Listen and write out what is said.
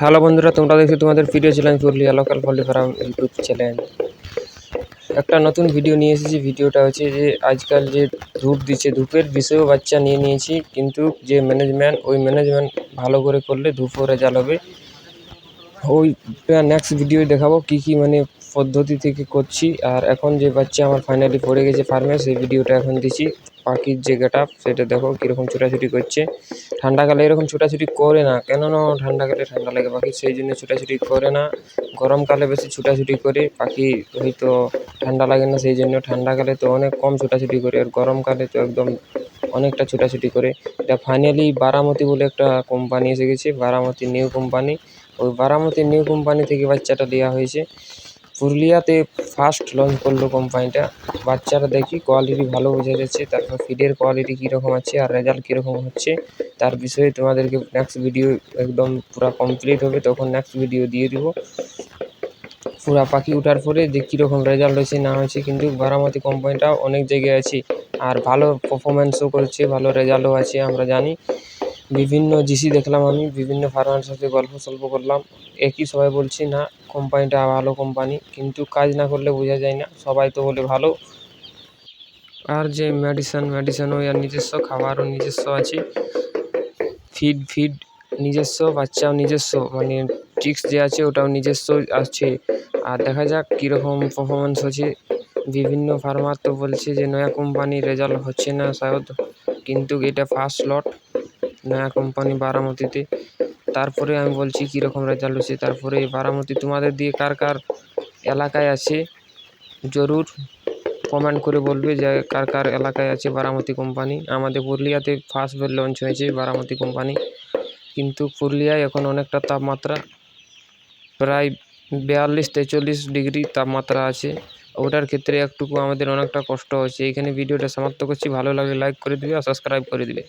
Hello বন্ধুরা, তোমরা দেখছ তোমাদের প্রিয় চ্যানেল পুরুলিয়া লোকাল পল্লী ফার্ম ইউটিউব চ্যানেল একটা নতুন ভিডিও নিয়ে এসেছি ভিডিওটা হচ্ছে যে আজকাল যে ধূপ দিচ্ছে, ধূপের বিষয়েও বাচ্চা নিয়ে নিয়েছি, কিন্তু যে ম্যানেজমেন্ট ওই ম্যানেজমেন্ট ভালো করে করলে ধূপও রেজাল্ট হবে ওইটা নেক্সট ভিডিও দেখাবো কী কী মানে পদ্ধতি থেকে করছি। আর এখন যে বাচ্চা আমার ফাইনালি পড়ে গেছে ফার্মে সেই ভিডিওটা এখন দিচ্ছি পাখির যে গেট আপ সেটা দেখো কীরকম ছোটাছুটি করছে। ঠান্ডাকালে এরকম ছোটাছুটি করে না। কেননা ঠান্ডাকালে ঠান্ডা লাগে পাখি সেই জন্য ছোটাছুটি করে না। গরমকালে বেশি ছোটাছুটি করে পাখি হয়তো ঠান্ডা লাগে না, সেই জন্য ঠান্ডাকালে তো অনেক কম ছোটাছুটি করে। আর গরমকালে তো একদম অনেকটা ছোটাছুটি করে। এটা ফাইনালি বারামতি বলে একটা কোম্পানি এসে গেছে, বারামতি নিউ কোম্পানি ওই বারামতি নিউ কোম্পানি থেকে বাচ্চাটা দেওয়া হয়েছে। পুরুলিয়াতে ফার্স্ট লঞ্চ করল কোম্পানিটা বাচ্চারা দেখি কোয়ালিটি ভালো বোঝা যাচ্ছে, তারপর ফিডের কোয়ালিটি কীরকম আছে আর রেজাল্ট কীরকম হচ্ছে, তার বিষয়ে তোমাদেরকে নেক্সট ভিডিও একদম পুরো কমপ্লিট হবে, তখন নেক্সট ভিডিও দিয়ে দিব। পুরা পাখি ওঠার পরে যে কীরকম রেজাল্ট হয়েছে, না হয়েছে, কিন্তু বারামতি কোম্পানিটাও অনেক জায়গায় আছে। আর ভালো পারফরমেন্সও করছে, ভালো রেজাল্টও আছে, আমরা জানি। বিভিন্ন জিসি দেখলাম আমি, বিভিন্ন ফার্মার সাথে গল্প সল্প করলাম। একই সবাই বলছে, না কোম্পানিটা ভালো কোম্পানি কিন্তু কাজ না করলে বোঝা যায় না, সবাই তো বলে ভালো। আর যে মেডিসিন মেডিসিনও এর নিজস্ব, খাবারও নিজস্ব আছে। ফিড ফিড নিজস্ব, বাচ্চাও নিজস্ব মানে ট্রিক্স যে আছে ওটাও নিজস্ব আছে। আর দেখা যাক কীরকম পারফরমেন্স হচ্ছে। বিভিন্ন ফার্মার তো বলছে যে, নয়া কোম্পানির রেজাল্ট হচ্ছে না শায়দ কিন্তু এটা ফার্স্ট লট নয়া কোম্পানি বারামতিতে। তারপরে আমি বলছি, কীরকম রেজাল্ট হচ্ছে? তারপরে, বারামতি তোমাদের দিয়ে কার কার এলাকায় আছে? জরুর। কমেন্ট করে বলবে যে, কার কার এলাকায় আছে বারামতি কোম্পানি? আমাদের পুরুলিয়াতে ফার্স্ট লঞ্চ হয়েছে বারামতি কোম্পানি। কিন্তু পুরুলিয়ায় এখন অনেকটা তাপমাত্রা, প্রায় বিয়াল্লিশ তেচল্লিশ ডিগ্রি তাপমাত্রা আছে। ওটার ক্ষেত্রে একটুকু আমাদের অনেকটা কষ্ট হচ্ছে। এইখানে ভিডিওটা সমাপ্ত করছি। ভালো লাগলে লাইক করে দিবে আর সাবস্ক্রাইব করে দিবে।